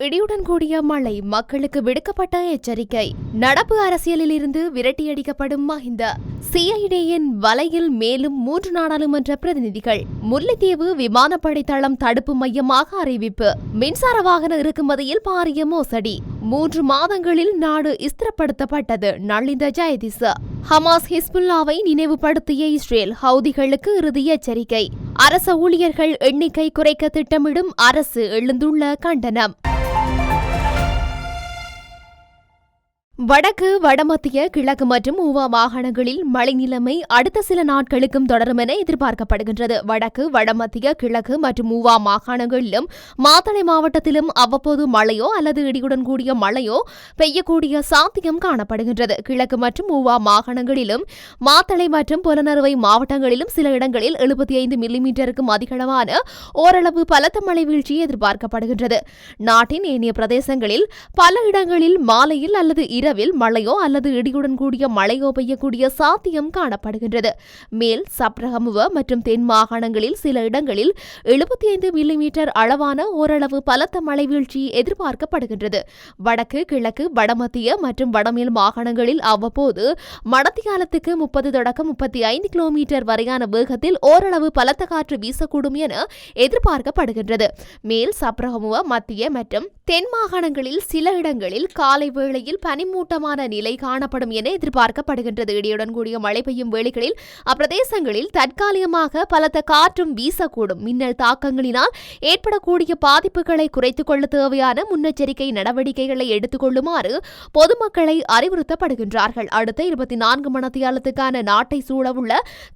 இடியுடன் கூடிய மழை மக்களுக்கு விடுக்கப்பட்ட எச்சரிக்கை. நடப்பு அரசியலில் இருந்து விரட்டியடிக்கப்படும் மஹிந்த. சிஐடியின் வலையில் மேலும் மூன்று நாடாளுமன்ற பிரதிநிதிகள். முல்லைத்தீவு விமானப்படை தளம் தடுப்பு மையமாக அறிவிப்பு. மின்சார வாகன இறக்குமதியில் பாரிய மோசடி. மூன்று மாதங்களில் நாடு ஸ்திரப்படுத்தப்பட்டது. நளிந்த ஜெயதிச. ஹமாஸ் ஹிஸ்புல்லாவை நினைவுபடுத்திய இஸ்ரேல் ஹவுதிகளுக்கு இறுதி எச்சரிக்கை. அரச ஊழியர்கள் எண்ணிக்கை குறைக்க திட்டமிடும் அரசு எழுந்துள்ள கண்டனம். வடக்கு வடமத்திய கிழக்கு மற்றும் ஊவா மாகாணங்களில் மழை நிலைமை அடுத்த சில நாட்களுக்கும் தொடரும் என எதிர்பார்க்கப்படுகின்றது. வடக்கு வடமத்திய கிழக்கு மற்றும் ஊவா மாகாணங்களிலும் மாத்தளை மாவட்டத்திலும் அவ்வப்போது மழையோ அல்லது இடியுடன் கூடிய மழையோ பெய்யக்கூடிய சாத்தியம் காணப்படுகின்றது. கிழக்கு மற்றும் ஊவா மாகாணங்களிலும் மாத்தளை மற்றும் புலனறுவை மாவட்டங்களிலும் சில இடங்களில் எழுபத்தி ஐந்து மில்லிமீட்டருக்கும் அதிகளவான ஓரளவு பலத்த மழை வீழ்ச்சி எதிர்பார்க்கப்படுகின்றது. நாட்டின் ஏனைய பிரதேசங்களில் பல இடங்களில் மாலையில் அல்லது இரவில் மழையோ அல்லது இடியுடன் கூடிய மழையோ பெய்யக்கூடிய சாத்தியம் காணப்படுகின்றது. மேல் சப்ரகமுவ மற்றும் தென் மாகாணங்களில் சில இடங்களில் எழுபத்தி ஐந்து மில்லிமீட்டர் அளவான ஓரளவு பலத்த மழை வீழ்ச்சி எதிர்பார்க்கப்படுகின்றது. வடக்கு கிழக்கு வடமத்திய மற்றும் வடமேல் மாகாணங்களில் அவ்வப்போது மடத்தியாலத்துக்கு முப்பது தொடக்கம் முப்பத்தி ஐந்து கிலோமீட்டர் வரையான வேகத்தில் ஓரளவு பலத்த காற்று வீசக்கூடும் என எதிர்பார்க்கப்படுகின்றது. மேல் சப்ரகமுவ மத்திய மற்றும் தென் மாகாணங்களில் சில இடங்களில் காலை வேளையில் மேகமூட்டமான நிலை காணப்படும் என எதிர்பார்க்கப்படுகின்றது. இடியுடன் கூடிய மழை பெய்யும் வேளைகளில் அப்பிரதேசங்களில் தற்காலிகமாக பலத்த காற்றும் வீசக்கூடும். மின்னல் தாக்கங்களினால் ஏற்படக்கூடிய பாதிப்புகளை குறைத்துக் கொள்ள தேவையான முன்னெச்சரிக்கை நடவடிக்கைகளை எடுத்துக் கொள்ளுமாறு பொதுமக்களை அறிவுறுத்தப்படுகின்றார்கள். அடுத்த இருபத்தி நான்கு மணத்தியாலத்துக்கான நாட்டை சூழவுள்ள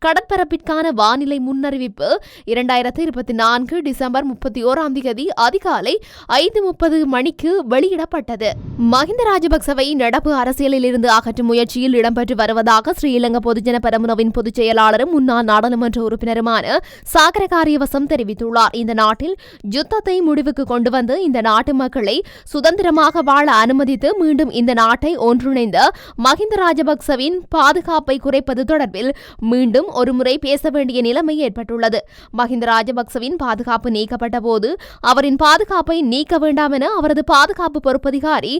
கடற்பரப்பிற்கான வானிலை முன்னறிவிப்பு இரண்டாயிரத்தி இருபத்தி நான்கு டிசம்பர் முப்பத்தி ஓராம் தேதி அதிகாலை ஐந்து முப்பது மணிக்கு வெளியிடப்பட்டது. மஹிந்த ராஜபக்சவை நடப்பு அரசியலில் இருந்து அகற்றும் முயற்சியில் இடம்பெற்று வருவதாக ஸ்ரீலங்கா பொதுஜன பெரமுனவின் பொதுச் செயலாளரும் முன்னாள் நாடாளுமன்ற உறுப்பினருமான சாகர காரியவசம் தெரிவித்துள்ளார். இந்த நாட்டில் யுத்தத்தை முடிவுக்கு கொண்டு வந்து இந்த நாட்டு மக்களை சுதந்திரமாக வாழ அனுமதித்து மீண்டும் இந்த நாட்டை ஒன்றிணைந்த மஹிந்த ராஜபக்சவின் பாதுகாப்பை குறைப்பது தொடர்பில் மீண்டும் ஒருமுறை பேச வேண்டிய நிலைமை ஏற்பட்டுள்ளது. மஹிந்த ராஜபக்சவின் பாதுகாப்பு நீக்கப்பட்ட போது அவரின் பாதுகாப்பை நீக்க வேண்டாம் என அவரது பாதுகாப்பு பொறுப்பதிகாரி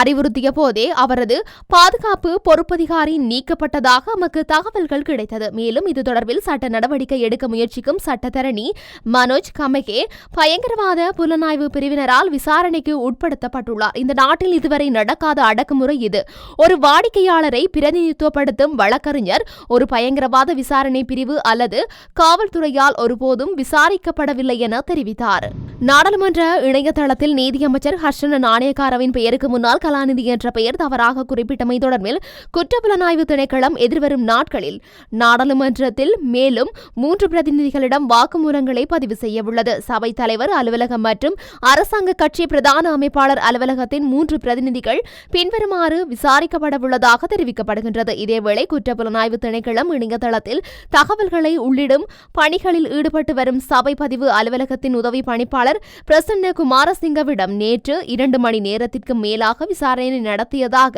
அறிவுறுத்திய போதே அவரது பாதுகாப்பு பொறுப்பதிகாரி நீக்கப்பட்டதாக நமக்கு தகவல்கள் கிடைத்தது. மேலும் இது தொடர்பில் சட்ட நடவடிக்கை எடுக்க முயற்சிக்கும் சட்டத்தரணி மனோஜ் கமகே பயங்கரவாத புலனாய்வு பிரிவினரால் விசாரணைக்கு உட்படுத்தப்பட்டுள்ளார். இந்த நாட்டில் இதுவரை நடக்காத அடக்குமுறை இது. ஒரு வாடிக்கையாளரை பிரதிநிதித்துவப்படுத்தும் வழக்கறிஞர் ஒரு பயங்கரவாத விசாரணை பிரிவு அல்லது காவல்துறையால் ஒருபோதும் விசாரிக்கப்படவில்லை என தெரிவித்தார். நாடாளுமன்ற இணையதளத்தில் நீதியமைச்சர் ஹர்ஷன நாணயக்காரவின் பெயருக்கு முன்னால் கலாநிதி என்ற பெயர் தவறாக குறிப்பிட்டமை தொடர்பில் குற்றப்புலனாய்வு திணைக்களம் எதிர்வரும் நாட்களில் நாடாளுமன்றத்தில் மேலும் மூன்று பிரதிநிதிகளிடம் வாக்குமூலங்களை பதிவு செய்யவுள்ளது. சபை தலைவர் அலுவலகம் மற்றும் அரசாங்க கட்சி பிரதான அமைப்பாளர் அலுவலகத்தின் மூன்று பிரதிநிதிகள் பின்வருமாறு விசாரிக்கப்படவுள்ளதாக தெரிவிக்கப்படுகின்றது. இதேவேளை குற்றப்புலனாய்வு திணைக்களம் இணையதளத்தில் தகவல்களை உள்ளிடும் பணிகளில் ஈடுபட்டு வரும் சபை பதிவு அலுவலகத்தின் உதவி பணிப்பாளர் பிரசன்ன குமாரசிங்கவிடம் நேற்று இரண்டு மணி நேரத்திற்கு மேலாக விசாரணை நடத்தியதாக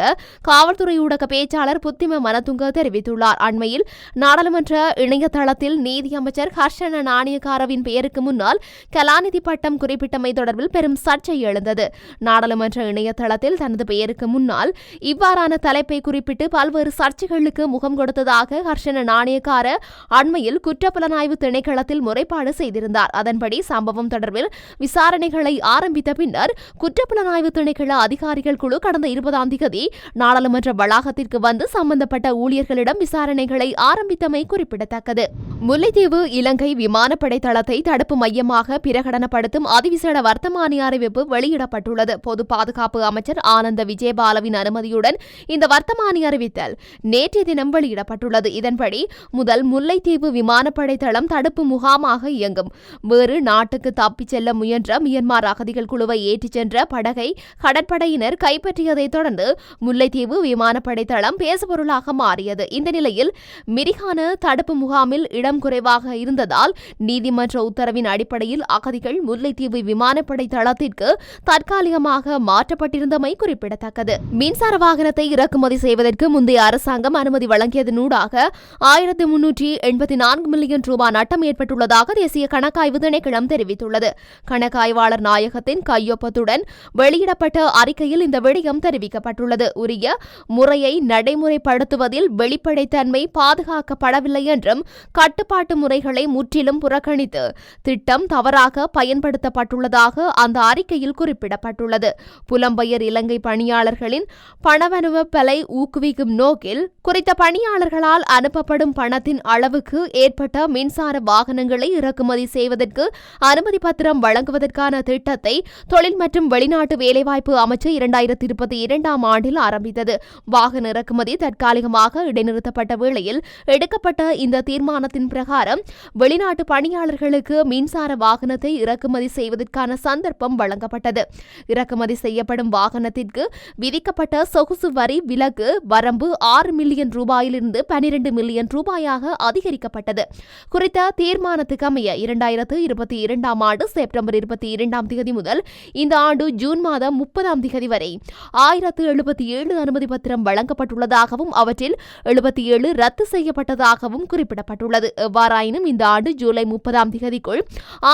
காவல்துறை ஊடக பேச்சாளர் புத்திம மனதுங்க தெரிவித்துள்ளார். அண்மையில் நாடாளுமன்ற இணையதளத்தில் நீதியமைச்சர் ஹர்ஷன நாணயக்காரவின் பெயருக்கு முன்னால் கலாநிதி பட்டம் குறிப்பிட்டமை தொடர்பில் பெரும் சர்ச்சை எழுந்தது. நாடாளுமன்ற இணையதளத்தில் தனது பெயருக்கு முன்னால் இவ்வாறான தலைப்பை குறிப்பிட்டு பல்வேறு சர்ச்சைகளுக்கு முகம் கொடுத்ததாக ஹர்ஷன நாணயக்கார அண்மையில் குற்றப்புலனாய்வு திணைக்களத்தில் முறைப்பாடு செய்திருந்தார். அதன்படி சம்பவம் தொடர்பில் விசாரணைகளை ஆரம்பித்த பின்னர் குற்றப்புலனாய்வு திணைக்கள அதிகாரிகள் குழு கடந்த இருபதாம் தேதி நாடாளுமன்ற வளாகத்திற்கு வந்து சம்பந்தப்பட்ட ஊழியர்களிடம் விசாரணைகளை ஆரம்பித்தமை குறிப்பிடத்தக்கது. முல்லைத்தீவு இலங்கை விமானப்படை தளத்தை தடுப்பு மையமாக பிரகடனப்படுத்தும் அதிவிசேட வர்த்தமானி அறிவிப்பு வெளியிடப்பட்டுள்ளது. பொது பாதுகாப்பு அமைச்சர் ஆனந்த விஜயபாலவின் அனுமதியுடன் இந்த வர்த்தமானி அறிவித்தல் நேற்றைய தினம் வெளியிடப்பட்டுள்ளது. இதன்படி முதல் முல்லைத்தீவு விமானப்படை தளம் தடுப்பு முகாமாக இயங்கும். வேறு நாட்டுக்கு தப்பிச் செல்ல முயன்ற மியன்மார் அகதிகள் குழுவை ஏற்றிச் சென்ற படகை கடற்படையினர் கை கைப்பற்றியதைத் தொடர்ந்து முல்லைத்தீவு விமானப்படை தளம் பேசுபொருளாக மாறியது. இந்த நிலையில் மிரிகான தடுப்பு முகாமில் இடம் குறைவாக இருந்ததால் நீதிமன்ற உத்தரவின் அடிப்படையில் அகதிகள் முல்லைத்தீவு விமானப்படை தளத்திற்கு தற்காலிகமாக மாற்றப்பட்டிருந்தமை குறிப்பிடத்தக்கது. மின்சார வாகனத்தை இறக்குமதி செய்வதற்கு முந்தைய அரசாங்கம் அனுமதி வழங்கியதனூடாக ஆயிரத்தி முன்னூற்றி எண்பத்தி நான்கு மில்லியன் ரூபாய் நட்டம் ஏற்பட்டுள்ளதாக தேசிய கணக்காய்வு திணைக்களம் தெரிவித்துள்ளது. கணக்காய்வாளர் நாயகத்தின் கையொப்பத்துடன் வெளியிடப்பட்ட அறிக்கையில் இந்த விடயம் தெரிவிக்கப்பட்டுள்ளது. உரிய முறையை நடைமுறைப்படுத்துவதில் வெளிப்படைத்தன்மை பாதுகாக்கப்படவில்லை என்றும் கட்டுப்பாட்டு முறைகளை முற்றிலும் புறக்கணித்து திட்டம் தவறாக பயன்படுத்தப்பட்டுள்ளதாக அந்த அறிக்கையில் குறிப்பிடப்பட்டுள்ளது. புலம்பெயர் இலங்கை பணியாளர்களின் பணவனுவப்பலை ஊக்குவிக்கும் நோக்கில் குறித்த பணியாளர்களால் அனுப்பப்படும் பணத்தின் அளவுக்கு ஏற்பட்ட மின்சார வாகனங்களை இறக்குமதி செய்வதற்கு அனுமதி பத்திரம் வழங்குவதற்கான திட்டத்தை தொழில் மற்றும் வெளிநாட்டு வேலைவாய்ப்பு அமைச்சு இரண்டாயிரத்தி இருபத்தி இரண்டாம் ஆண்டில் ஆரம்பித்தது. வாகன இறக்குமதி தற்காலிகமாக இடைநிறுத்தப்பட்ட வேளையில் எடுக்கப்பட்ட இந்த தீர்மானத்தின் பிரகாரம் வெளிநாட்டு பணியாளர்களுக்கு மின்சார வாகனத்தை இறக்குமதி செய்வதற்கான சந்தர்ப்பம் வழங்கப்பட்டது. இறக்குமதி செய்யப்படும் வாகனத்திற்கு விதிக்கப்பட்ட சொகுசு வரி விலக்கு வரம்பு ஆறு மில்லியன் ரூபாயிலிருந்து பனிரெண்டு மில்லியன் ரூபாயாக அதிகரிக்கப்பட்டது. குறித்த தீர்மானத்துக்கு அமைய இரண்டாயிரத்து இருபத்தி இரண்டாம் ஆண்டு செப்டம்பர் இருபத்தி இரண்டாம் தேதி முதல் இந்த ஆண்டு ஜூன் மாதம் முப்பதாம் தேதி வரை ஆயிரத்து எழுபத்தி ஏழு அனுமதி பத்திரம் வழங்கப்பட்டுள்ளதாகவும் அவற்றில் எழுபத்தி ஏழு ரத்து செய்யப்பட்டதாகவும் குறிப்பிடப்பட்டுள்ளது. எவ்வாறாயினும் இந்த ஆண்டு ஜூலை முப்பதாம் தேதிக்குள்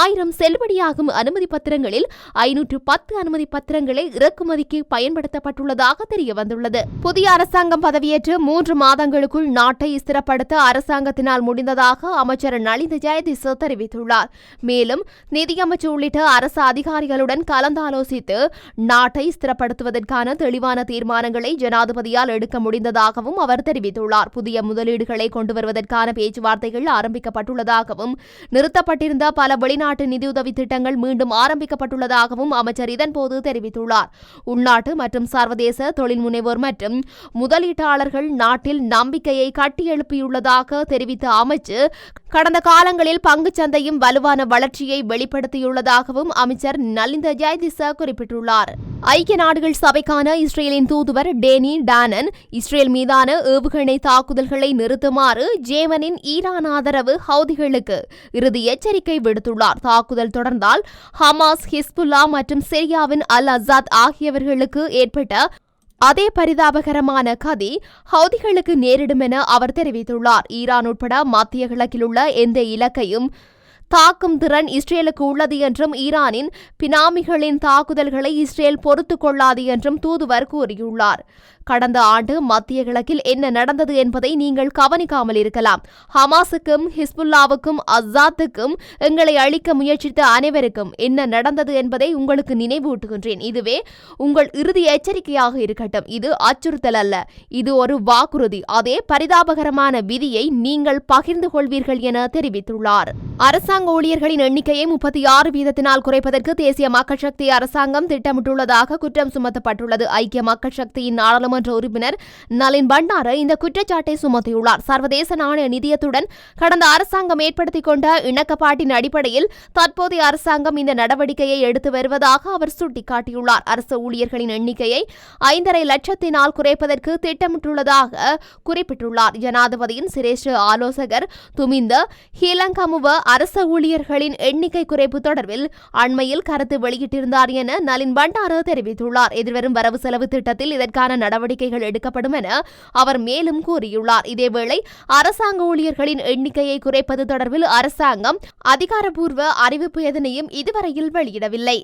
ஆயிரம் செல்லுபடியாகும் அனுமதி பத்திரங்களில் ஐநூற்று பத்து அனுமதி பத்திரங்களை இறக்குமதிக்கு பயன்படுத்தப்பட்டுள்ளதாக தெரிய வந்துள்ளது புதிய அரசாங்கம் பதவியேற்று மூன்று மாதங்களுக்குள் நாட்டை ஸ்திரப்படுத்த அரசாங்கத்தினால் முடிந்ததாக அமைச்சர் நளிந்த ஜெயதிச தெரிவித்துள்ளார். மேலும் நிதியமைச்சர் உள்ளிட்ட அரசு அதிகாரிகளுடன் கலந்தாலோசித்து நாட்டை ஸ்திரப்படுத்துவது ஸ்திரப்படுத்துவதற்கான தெளிவான தீர்மானங்களை ஜனாதிபதியால் எடுக்க முடிந்ததாகவும் அவர் தெரிவித்துள்ளார். புதிய முதலீடுகளை கொண்டு வருவதற்கான பேச்சுவார்த்தைகள் ஆரம்பிக்கப்பட்டுள்ளதாகவும் நிறுத்தப்பட்டிருந்த பல வெளிநாட்டு நிதியுதவி திட்டங்கள் மீண்டும் ஆரம்பிக்கப்பட்டுள்ளதாகவும் அமைச்சர் இதன்போது தெரிவித்துள்ளார். உள்நாட்டு மற்றும் சர்வதேச தொழில் முனைவோர் மற்றும் முதலீட்டாளர்கள் நாட்டில் நம்பிக்கையை கட்டியெழுப்பியுள்ளதாக தெரிவித்த அமைச்சு கடந்த காலங்களில் பங்குச் சந்தையும் வலுவான வளர்ச்சியை வெளிப்படுத்தியுள்ளதாகவும் அமைச்சர் நலிந்த ஜெயதிச குறிப்பிட்டுள்ளார். ஐக்கிய நாடுகள் சபைக்கான இஸ்ரேலின் தூதுவர் டேனி டானன் இஸ்ரேல் மீதான ஏவுகணை தாக்குதல்களை நிறுத்துமாறு ஜேமனின் ஈரான் ஆதரவு ஹவுதிகளுக்கு இறுதி எச்சரிக்கை விடுத்துள்ளார். தாக்குதல் தொடர்ந்தால் ஹமாஸ் ஹிஸ்புல்லா மற்றும் சிரியாவின் அல் அசாத் ஆகியவர்களுக்கு ஏற்பட்ட அதே பரிதாபகரமான கதி ஹவுதிகளுக்கு நேரிடும் என அவர் தெரிவித்துள்ளார். ஈரான் உட்பட மத்திய கிழக்கில் உள்ள எந்த இலக்கையும் தாக்கும் திறன் இஸ்ரேலுக்கு உள்ளது என்றும் ஈரானின் பினாமிகளின் தாக்குதல்களை இஸ்ரேல் பொறுத்துக் கொள்ளாது என்றும் தூதுவர் கூறியுள்ளார். கடந்த ஆண்டு மத்திய கிழக்கில் என்ன நடந்தது என்பதை நீங்கள் கவனிக்காமல் இருக்கலாம். ஹமாஸுக்கும் ஹிஸ்புல்லாவுக்கும் அசாத்துக்கும் எங்களை அழிக்க முயற்சித்த அனைவருக்கும் என்ன நடந்தது என்பதை உங்களுக்கு நினைவூட்டுகின்றேன். இதுவே உங்கள் இறுதி எச்சரிக்கையாக இருக்கட்டும். இது அச்சுறுத்தல் அல்ல. இது ஒரு வாக்குறுதி. அதே பரிதாபகரமான விதியை நீங்கள் பகிர்ந்து கொள்வீர்கள் என தெரிவித்துள்ளார். அரசாங்க ஊழியர்களின் எண்ணிக்கையை முப்பத்தி ஆறு வீதத்தினால் குறைப்பதற்கு தேசிய மக்கள் சக்தி அரசாங்கம் திட்டமிட்டுள்ளதாக குற்றம் சுமத்தப்பட்டுள்ளது. ஐக்கிய மக்கள் சக்தியின் நாடாளுமன்ற உறுப்பினர் நளின் பண்டார இந்த குற்றச்சாட்டை சுமத்தியுள்ளார். சர்வதேச நாணய நிதியத்துடன் கடந்த அரசாங்கம் ஏற்படுத்திக் கொண்ட இணக்கப்பாட்டின் அடிப்படையில் தற்போதைய அரசாங்கம் இந்த நடவடிக்கையை எடுத்து வருவதாக அவர் சுட்டிக்காட்டியுள்ளார். அரசு ஊழியர்களின் எண்ணிக்கையை ஐந்தரை லட்சத்தினால் குறைப்பதற்கு திட்டமிட்டுள்ளதாக குறிப்பிட்டுள்ளார். ஜனாதிபதியின் சிரேஷ்ட ஆலோசகர் துமிந்த ஹீலங்கமுவ அரச ஊழியர்களின் எண்ணிக்கை குறைப்பு தொடர்பில் அண்மையில் கருத்து வெளியிட்டிருந்தார் என நளின் பண்டார தெரிவித்துள்ளார். எதிர்வரும் வரவு செலவு திட்டத்தில் இதற்கான நடவடிக்கை நடவடிக்கைகள் எடுக்கப்படும் என அவர் மேலும் கூறியுள்ளார். இதேவேளை அரசாங்க ஊழியர்களின் எண்ணிக்கையை குறைப்பது தொடர்பில் அரசாங்கம் அதிகாரப்பூர்வ அறிவிப்பு எதனையும் இதுவரையில் வெளியிடவில்லை.